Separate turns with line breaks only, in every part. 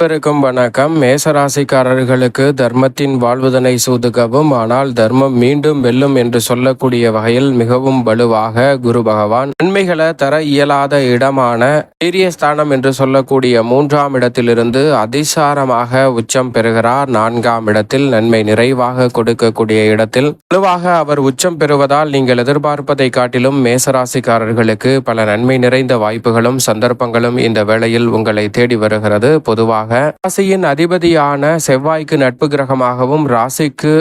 அனைவருக்கும் வணக்கம். மேசராசிக்காரர்களுக்கு தர்மத்தின் வாழ்வுதனை சூதுகவும் ஆனால் தர்மம் மீண்டும் வெல்லும் என்று சொல்லக்கூடிய வகையில் மிகவும் வலுவாக குரு பகவான் நன்மைகளை தர இயலாத இடமான வீரியஸ்தானம் என்று சொல்லக்கூடிய மூன்றாம் இடத்திலிருந்து அதிசாரமாக உச்சம் பெறுகிறார். நான்காம் இடத்தில் நன்மை நிறைவாக கொடுக்கக்கூடிய இடத்தில் வலுவாக அவர் உச்சம் பெறுவதால் நீங்கள் எதிர்பார்ப்பதை காட்டிலும் மேசராசிக்காரர்களுக்கு பல நன்மை நிறைந்த வாய்ப்புகளும் சந்தர்ப்பங்களும் இந்த வேளையில் உங்களை தேடி வருகிறது. பொதுவாக ராசியின் அதிபதியான செவ்வாய்க்கு நட்பு கிரகமாகவும் ராசிக்கு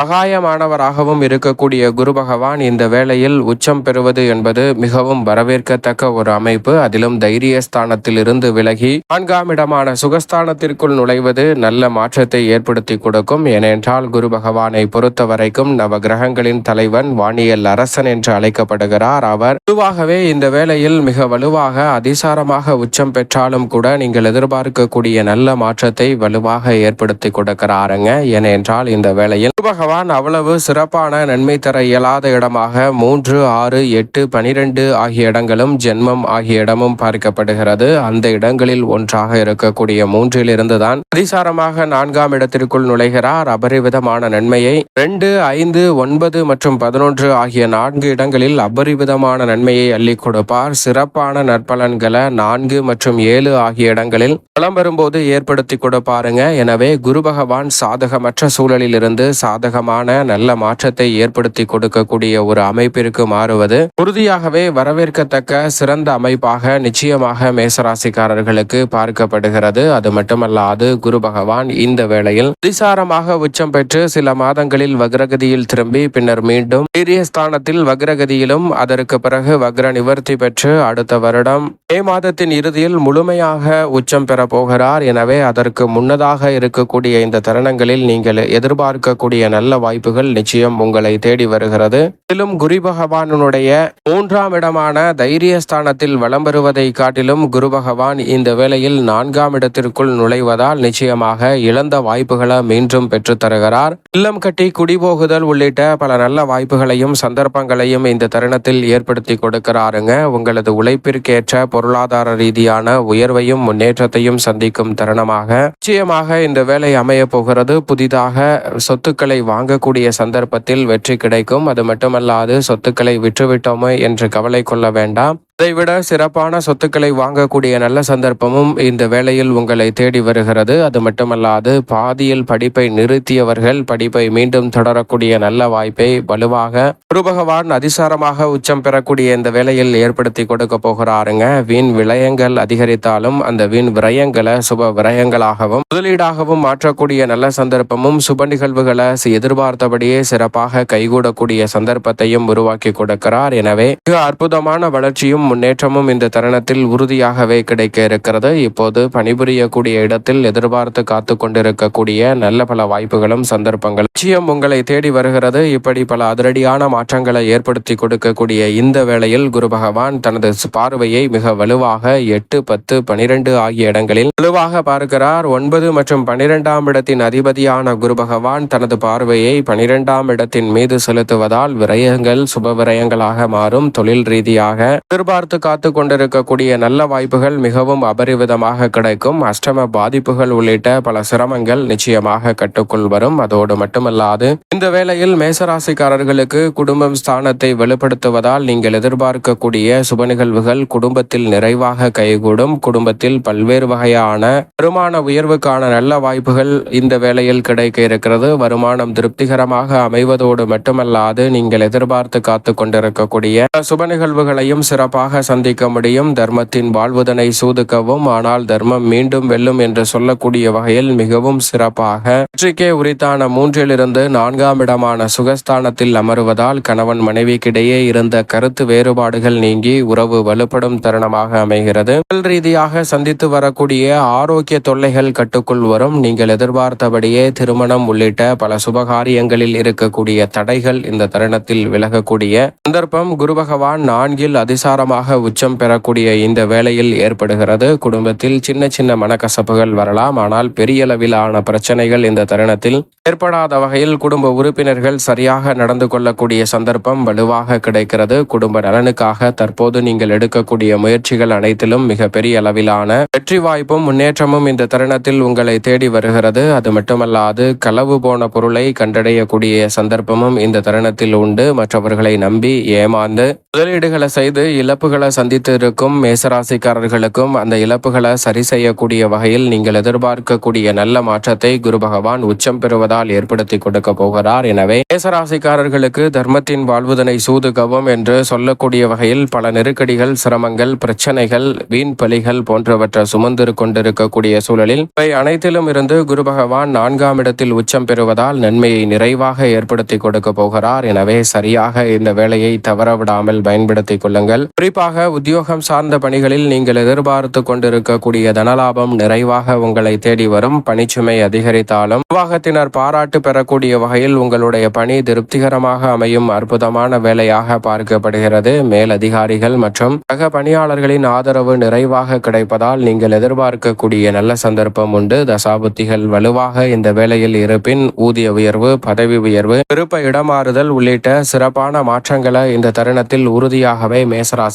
சகாயமானவராகவும் இருக்கக்கூடிய குரு பகவான் இந்த வேளையில் உச்சம் பெறுவது என்பது மிகவும் வரவேற்கத்தக்க ஒரு அமைப்பு. அதிலும் தைரிய ஸ்தானத்தில் இருந்து விலகி நான்காம் இடமான சுகஸ்தானத்திற்குள் நுழைவது நல்ல மாற்றத்தை ஏற்படுத்தி கொடுக்கும். ஏனென்றால் குரு பகவானை பொறுத்த வரைக்கும் நவ கிரகங்களின் தலைவன் வானியல் அரசன் என்று அழைக்கப்படுகிறார். அவர் பொதுவாகவே இந்த வேளையில் மிக வலுவாக அதிசாரமாக உச்சம் பெற்றாலும் கூட நீங்கள் எதிர்பார்க்கக்கூடிய நல்ல மாற்றத்தை வலுவாக ஏற்படுத்தி கொடுக்கிறாருங்க. ஏனென்றால் இந்த வேளையில் குரு பகவான் அவ்வளவு சிறப்பான நன்மை தர இயலாத இடமாக மூன்று ஆறு எட்டு பனிரெண்டு ஆகிய இடங்களும் ஜென்மம் ஆகிய இடமும் பார்க்கப்படுகிறது. அந்த இடங்களில் ஒன்றாக இருக்கக்கூடிய மூன்றில் இருந்துதான் அதிசாரமாக நான்காம் இடத்திற்குள் நுழைகிறார். அபரிவிதமான நன்மையை ரெண்டு ஐந்து ஒன்பது மற்றும் பதினொன்று ஆகிய நான்கு இடங்களில் அபரிவிதமான நன்மையை அள்ளி கொடுப்பார். சிறப்பான நற்பலன்களை நான்கு மற்றும் ஏழு ஆகிய இடங்களில் வளம் வரும்போது ஏற்படுத்தி கொடுப்பாருங்க. எனவே குரு பகவான் சாதகமற்ற சூழலில் இருந்து சாதக சாதகமான நல்ல மாற்றத்தை ஏற்படுத்தி கொடுக்கக்கூடிய ஒரு அமைப்பிற்கு மாறுவது உறுதியாகவே வரவேற்கத்தக்க சிறந்த அமைப்பாக நிச்சயமாக மேசராசிக்காரர்களுக்கு பார்க்கப்படுகிறது. அது மட்டுமல்லாது குரு பகவான் இந்த வேளையில் அதிசாரமாக உச்சம் பெற்று சில மாதங்களில் வக்ரகதியில் திரும்பி பின்னர் மீண்டும் வீரியஸ்தானத்தில் வக்ரகதியிலும் அதற்கு பிறகு வக்ர நிவர்த்தி பெற்று அடுத்த வருடம் மே மாதத்தின் இறுதியில் முழுமையாக உச்சம் பெற போகிறார். எனவே அதற்கு முன்னதாக இருக்கக்கூடிய இந்த தருணங்களில் நீங்கள் எதிர்பார்க்கக்கூடிய நல்ல வாய்ப்புகள் நிச்சயம் உங்களை தேடி வருகிறது. மேலும் குரு பகவானுடைய மூன்றாம் இடமான தைரியஸ்தானத்தில் வலம் வருவதை காட்டிலும் குரு பகவான் இந்த வேளையில் நான்காம் இடத்திற்குள் நுழைவதால் நிச்சயமாக இழந்த வாய்ப்புகளை மீண்டும் பெற்று தருகிறார். இல்லம் கட்டி குடிபோகுதல் உள்ளிட்ட பல நல்ல வாய்ப்புகளையும் சந்தர்ப்பங்களையும் இந்த தருணத்தில் ஏற்படுத்தி கொடுக்கிறாருங்க. உங்களது உழைப்பிற்கேற்ற பொருளாதார ரீதியான உயர்வையும் முன்னேற்றத்தையும் சந்திக்கும் தருணமாக நிச்சயமாக இந்த வேலை அமைய போகிறது. புதிதாக சொத்துக்களை வாங்கக்கூடிய சந்தர்ப்பத்தில் வெற்றி கிடைக்கும். அது மட்டுமல்லாது சொத்துக்களை விற்றுவிட்டோமே என்று கவலை கொள்ள வேண்டாம். அதைவிட சிறப்பான சொத்துக்களை வாங்கக்கூடிய நல்ல சந்தர்ப்பமும் இந்த வேளையில் உங்களை தேடி வருகிறது. அது மட்டுமல்லாது பாதியில் படிப்பை நிறுத்தியவர்கள் படிப்பை மீண்டும் தொடரக்கூடிய நல்ல வாய்ப்பை வலுவாக குரு பகவான் அதிசாரமாக உச்சம் பெறக்கூடிய இந்த வேளையில் ஏற்படுத்தி கொடுக்க போகிறாருங்க. வீண் விளயங்கள் அதிகரித்தாலும் அந்த வீண் விரயங்களை சுப விரயங்களாகவும் முதலீடாகவும் மாற்றக்கூடிய நல்ல சந்தர்ப்பமும் சுப நிகழ்வுகளை எதிர்பார்த்தபடியே சிறப்பாக கைகூடக்கூடிய சந்தர்ப்பத்தையும் உருவாக்கி கொடுக்கிறார். எனவே மிக அற்புதமான வளர்ச்சியும் முன்னேற்றமும் இந்த தருணத்தில் உறுதியாகவே கிடைக்க இருக்கிறது. இப்போது பணிபுரியக்கூடிய இடத்தில் எதிர்பார்த்து காத்து கொண்டிருக்கக்கூடிய நல்ல பல வாய்ப்புகளும் சந்தர்ப்பங்கள் நிச்சயம் உங்களை தேடி வருகிறது. இப்படி பல அதிரடியான மாற்றங்களை ஏற்படுத்தி கொடுக்கக்கூடிய இந்த வேளையில் குரு பகவான் தனது பார்வையை மிக வலுவாக எட்டு பத்து பனிரெண்டு ஆகிய இடங்களில் வலுவாக பார்க்கிறார். ஒன்பது மற்றும் பனிரெண்டாம் இடத்தின் அதிபதியான குரு பகவான் தனது பார்வையை பனிரெண்டாம் இடத்தின் மீது செலுத்துவதால் விரயங்கள் சுப விரயங்களாக மாறும். தொழில் ரீதியாக எதிர்பார்த்து காத்து கொண்டிருக்கக்கூடிய நல்ல வாய்ப்புகள் மிகவும் அபரிவிதமாக கிடைக்கும். அஷ்டம பாதிப்புகள் உள்ளிட்ட பல சிரமங்கள் நிச்சயமாக கட்டுக்குள் வரும். அதோடு மட்டுமல்லாது இந்த வேளையில் மேசராசிக்காரர்களுக்கு குடும்பம் ஸ்தானத்தை வெளிப்படுத்துவதால் நீங்கள் எதிர்பார்க்கக்கூடிய சுப நிகழ்வுகள் குடும்பத்தில் நிறைவாக கைகூடும். குடும்பத்தில் பல்வேறு வகையான வருமான உயர்வுக்கான நல்ல வாய்ப்புகள் இந்த வேளையில் கிடைக்க இருக்கிறது. வருமானம் திருப்திகரமாக அமைவதோடு மட்டுமல்லாது நீங்கள் எதிர்பார்த்து காத்து கொண்டிருக்கக்கூடிய சுப நிகழ்வுகளையும் சிறப்பாக சந்திக்க முடியும். தர்மத்தின் வாழ்வுதனை சூதுக்கவும் ஆனால் தர்மம் மீண்டும் வெல்லும் என்று சொல்லக்கூடிய வகையில் மிகவும் சிறப்பாக. வெற்றிக்கே உரித்தான மூன்றிலிருந்து நான்காம் இடமான சுகஸ்தானத்தில் அமருவதால் கணவன் மனைவிக்கிடையே இருந்த கருத்து வேறுபாடுகள் நீங்கி உறவு வலுப்படும் தருணமாக அமைகிறது. உடல் ரீதியாக சந்தித்து வரக்கூடிய ஆரோக்கிய தொல்லைகள் கட்டுக்குள் வரும். நீங்கள் எதிர்பார்த்தபடியே திருமணம் உள்ளிட்ட பல சுபகாரியங்களில் இருக்கக்கூடிய தடைகள் இந்த தருணத்தில் விலகக்கூடிய சந்தர்ப்பம். குரு பகவான் நான்கில் அதிசாரமாக வலுவாக உச்சம் பெறக்கூடிய இந்த வேளையில் ஏற்படுகிறது. குடும்பத்தில் சின்ன சின்ன மனக்கசப்புகள் வரலாம். ஆனால் பெரிய அளவிலான பிரச்சனைகள் இந்த தருணத்தில் ஏற்படாத வகையில் குடும்ப உறுப்பினர்கள் சரியாக நடந்து கொள்ளக்கூடிய சந்தர்ப்பம் வலுவாக கிடைக்கிறது. குடும்ப நலனுக்காக தற்போது நீங்கள் எடுக்கக்கூடிய முயற்சிகள் அனைத்திலும் மிக பெரிய அளவிலான வெற்றி வாய்ப்பும் முன்னேற்றமும் இந்த தருணத்தில் உங்களை தேடி வருகிறது. அது மட்டுமல்லாது களவு போன பொருளை கண்டடையக்கூடிய சந்தர்ப்பமும் இந்த தருணத்தில் உண்டு. மற்றவர்களை நம்பி ஏமாந்து முதலீடுகளை செய்து இழப்புகளை சந்தித்து இருக்கும் மேசராசிக்காரர்களுக்கும் அந்த இழப்புகளை சரி செய்யக்கூடிய வகையில் நீங்கள் எதிர்பார்க்கக்கூடிய நல்ல மாற்றத்தை குரு பகவான் உச்சம் பெறுவதால் ஏற்படுத்தி கொடுக்க போகிறார். எனவே மேசராசிக்காரர்களுக்கு தர்மத்தின் வாழ்வுதனை சூதுகவும் என்று சொல்லக்கூடிய வகையில் பல நெருக்கடிகள் சிரமங்கள் பிரச்சனைகள் வீண் பலிகள் போன்றவற்றை சுமந்து கொண்டிருக்கக்கூடிய சூழலில் இவை அனைத்திலும் இருந்து குரு பகவான் நான்காம் இடத்தில் உச்சம் பெறுவதால் நன்மையை நிறைவாக ஏற்படுத்தி கொடுக்க போகிறார். எனவே சரியாக இந்த வேலையை தவறவிடாமல் பயன்படுத்திக் கொள்ளுங்கள். குறிப்பாக உத்தியோகம் சார்ந்த பணிகளில் நீங்கள் எதிர்பார்த்து கொண்டிருக்கக்கூடிய தனலாபம் நிறைவாக உங்களை தேடி வரும். பணிச்சுமை அதிகரித்தாலும் நிர்வாகத்தினர் பாராட்டு பெறக்கூடிய வகையில் உங்களுடைய பணி திருப்திகரமாக அமையும். அற்புதமான வேலையாக பார்க்கப்படுகிறது. மேலதிகாரிகள் மற்றும் சக பணியாளர்களின் ஆதரவு நிறைவாக கிடைப்பதால் நீங்கள் எதிர்பார்க்கக்கூடிய நல்ல சந்தர்ப்பம் உண்டு. தசாபுத்திகள் வலுவாக இந்த வேலையில் இருப்பின் ஊதிய உயர்வு பதவி உயர்வு விருப்ப இடமாறுதல் உள்ளிட்ட சிறப்பான மாற்றங்களை இந்த தருணத்தில் உறுதியாகவே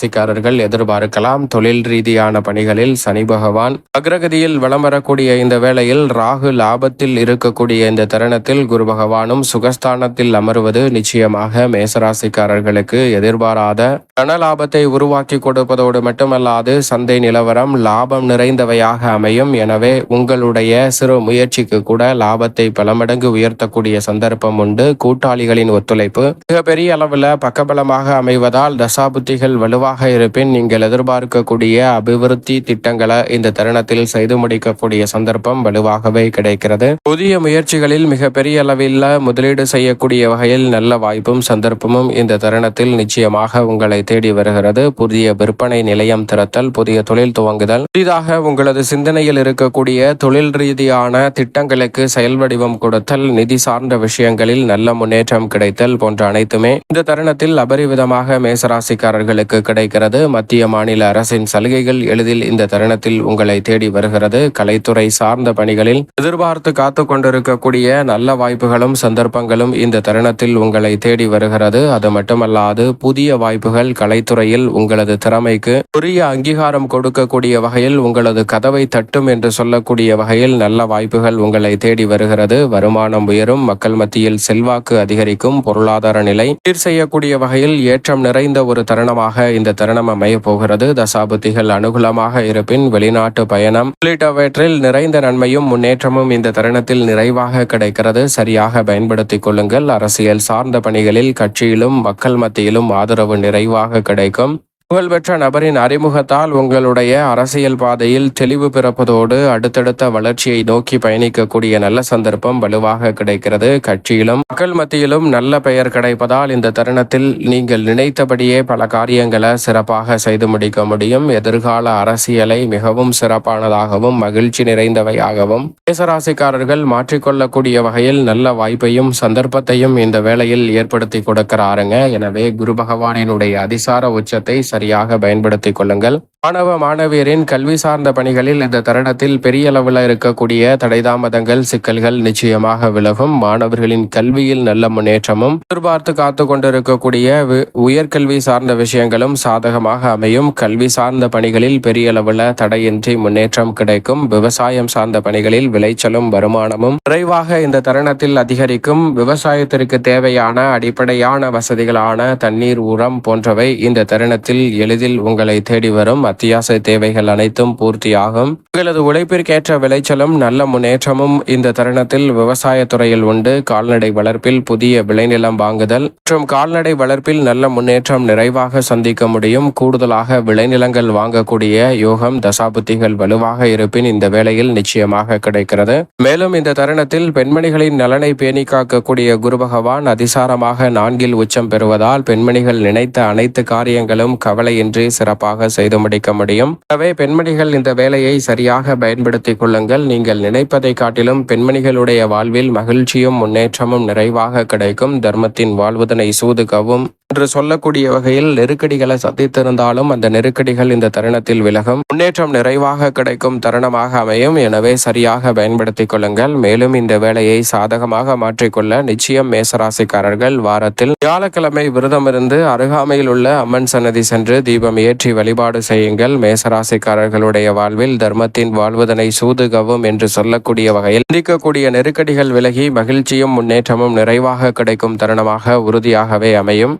ராசிக்காரர்கள் எதிர்பார்க்கலாம். தொழில் ரீதியான பணிகளில் சனி பகவான் அக்ரகதியில் வளம் வரக்கூடிய இந்த வேளையில் ராகு லாபத்தில் இருக்கக்கூடிய இந்த தருணத்தில் குரு பகவானும் சுகஸ்தானத்தில் அமர்வது நிச்சயமாக மேசராசிக்காரர்களுக்கு எதிர்பாராத தன லாபத்தை உருவாக்கி கொடுப்பதோடு மட்டுமல்லாது சந்தை நிலவரம் லாபம் நிறைந்தவையாக அமையும். எனவே உங்களுடைய சிறு முயற்சிக்கு கூட லாபத்தை பல மடங்கு உயர்த்தக்கூடிய சந்தர்ப்பம் உண்டு. கூட்டாளிகளின் ஒத்துழைப்பு மிகப்பெரிய அளவில் பக்கபலமாக அமைவதால் தசாபுத்திகள் வலுவாக இருப்பின் நீங்கள் எதிர்பார்க்கக்கூடிய அபிவிருத்தி திட்டங்களை இந்த தருணத்தில் செய்து முடிக்கக்கூடிய சந்தர்ப்பம் வலுவாகவே கிடைக்கிறது. புதிய முயற்சிகளில் மிகப்பெரிய அளவில் முதலீடு செய்யக்கூடிய வகையில் நல்ல வாய்ப்பும் சந்தர்ப்பமும் இந்த தருணத்தில் நிச்சயமாக உங்களை தேடி வருகிறது. புதிய விற்பனை நிலையம் திறத்தல் புதிய தொழில் துவங்குதல் புதிதாக உங்களது சிந்தனையில் இருக்கக்கூடிய தொழில் ரீதியான திட்டங்களுக்கு செயல் வடிவம் கொடுத்தல் நிதி சார்ந்த விஷயங்களில் நல்ல முன்னேற்றம் கிடைத்தல் போன்ற அனைத்துமே இந்த தருணத்தில் அபரிவிதமாக மேசராசிக்காரர்களுக்கு கிடைக்கிறது மத்திய மாநில அரசின் சலுகைகள் எளிதில் இந்த தருணத்தில் உங்களை தேடி வருகிறது. கலைத்துறை சார்ந்த பணிகளில் எதிர்பார்த்து காத்து கொண்டிருக்கக்கூடிய நல்ல வாய்ப்புகளும் சந்தர்ப்பங்களும் இந்த தருணத்தில் உங்களை தேடி வருகிறது. அது மட்டுமல்லாது புதிய வாய்ப்புகள் கலைத்துறையில் உங்களது திறமைக்கு உரிய அங்கீகாரம் கொடுக்கக்கூடிய வகையில் உங்களது கதவை தட்டும் என்று சொல்லக்கூடிய வகையில் நல்ல வாய்ப்புகள் உங்களை தேடி வருகிறது. வருமானம் உயரும் மக்கள் மத்தியில் செல்வாக்கு அதிகரிக்கும் பொருளாதார நிலை சீர் செய்யக்கூடிய வகையில் ஏற்றம் நிறைந்த ஒரு தருணமாக இந்த தருணம் அமைய போகிறது. தசாபுத்திகள் அனுகூலமாக இருப்பின் வெளிநாட்டு பயணம். உள்ளிட்டவற்றில் நிறைந்த நன்மையும் முன்னேற்றமும் இந்த தருணத்தில் நிறைவாக கிடைக்கிறது. சரியாக பயன்படுத்திக் கொள்ளுங்கள். அரசியல் சார்ந்த பணிகளில் கட்சியிலும் மக்கள் மத்தியிலும் ஆதரவு நிறைவாக கிடைக்கும். புகழ்பெற்ற நபரின் அறிமுகத்தால் உங்களுடைய அரசியல் பாதையில் தெளிவு பிறப்பதோடு அடுத்தடுத்த வளர்ச்சியை நோக்கி பயணிக்கக்கூடிய நல்ல சந்தர்ப்பம் வலுவாக கிடைக்கிறது. கட்சியிலும் மக்கள் மத்தியிலும் நல்ல பெயர் கிடைப்பதால் இந்த தருணத்தில் நீங்கள் நினைத்தபடியே பல காரியங்களை சிறப்பாக செய்து முடிக்க முடியும். எதிர்கால அரசியலை மிகவும் சிறப்பானதாகவும் மகிழ்ச்சி நிறைந்தவையாகவும் தேசராசிக்காரர்கள் மாற்றிக்கொள்ளக்கூடிய வகையில் நல்ல வாய்ப்பையும் சந்தர்ப்பத்தையும் இந்த வேளையில் ஏற்படுத்தி கொடுக்கிறாருங்க. எனவே குரு பகவானினுடைய அதிசார உச்சத்தை சரியாக பயன்படுத்திக் கொள்ளுங்கள். மாணவ மாணவியரின் கல்வி சார்ந்த பணிகளில் இந்த தருணத்தில் பெரிய அளவில் இருக்கக்கூடிய தடைதாமதங்கள் சிக்கல்கள் நிச்சயமாக விலகும். மாணவர்களின் கல்வியில் நல்ல முன்னேற்றமும் எதிர்பார்த்து காத்து கொண்டிருக்கக்கூடிய உயர்கல்வி சார்ந்த விஷயங்களும் சாதகமாக அமையும். கல்வி சார்ந்த பணிகளில் பெரிய அளவில் தடையின்றி முன்னேற்றம் கிடைக்கும். விவசாயம் சார்ந்த பணிகளில் விளைச்சலும் வருமானமும் விரைவாக இந்த தருணத்தில் அதிகரிக்கும். விவசாயத்திற்கு தேவையான அடிப்படையான வசதிகளான தண்ணீர் உரம் போன்றவை இந்த தருணத்தில் எளிதில் உங்களை தேடி வரும். அத்தியாவசிய தேவைகள் அனைத்தும் பூர்த்தியாகும். உங்களது உழைப்பிற்கேற்ற விளைச்சலும் நல்ல முன்னேற்றமும் இந்த தருணத்தில் விவசாய துறையில் உண்டு. கால்நடை வளர்ப்பில் புதிய விளைநிலம் வாங்குதல் மற்றும் கால்நடை வளர்ப்பில் நல்ல முன்னேற்றம் நிறைவாக சந்திக்க முடியும். கூடுதலாக விளைநிலங்கள் வாங்கக்கூடிய யோகம் தசாபுத்திகள் வலுவாக இருப்பின் இந்த வேளையில் நிச்சயமாக கிடைக்கிறது. மேலும் இந்த தருணத்தில் பெண்மணிகளின் நலனை பேணி காக்கக்கூடிய குரு பகவான் அதிசாரமாக நான்கில் உச்சம் பெறுவதால் பெண்மணிகள் நினைத்த அனைத்து காரியங்களும் கவலையின்றி சிறப்பாக செய்து முடிக்க முடியும். எனவே பெண்மணிகள் இந்த வேலையை சரியாக பயன்படுத்திக் கொள்ளுங்கள். நீங்கள் நினைப்பதை காட்டிலும் பெண்மணிகளுடைய வாழ்வில் மகிழ்ச்சியும் முன்னேற்றமும் நிறைவாக கிடைக்கும். தர்மத்தின் வாழ்வதனை சூதுகவும் என்று சொல்லக்கூடிய வகையில் நெருக்கடிகளை சந்தித்திருந்தாலும் அந்த நெருக்கடிகள் இந்த தருணத்தில் விலகும். முன்னேற்றம் நிறைவாக கிடைக்கும் தருணமாக அமையும். எனவே சரியாக பயன்படுத்திக் கொள்ளுங்கள். மேலும் இந்த வேலையை சாதகமாக மாற்றிக்கொள்ள நிச்சயம் மேசராசிக்காரர்கள் வாரத்தில் வியாழக்கிழமை விரதம் இருந்து அருகாமையில் உள்ள அம்மன் சன்னதி சென்று தீபம் ஏற்றி வழிபாடு செய்யுங்கள். மேசராசிக்காரர்களுடைய வாழ்வில் தர்மத்தின் வாழ்வதனை சூதுகவும் என்று சொல்லக்கூடிய வகையில் சந்திக்கக்கூடிய நெருக்கடிகள் விலகி மகிழ்ச்சியும் முன்னேற்றமும் நிறைவாக கிடைக்கும் தருணமாக உறுதியாகவே அமையும்.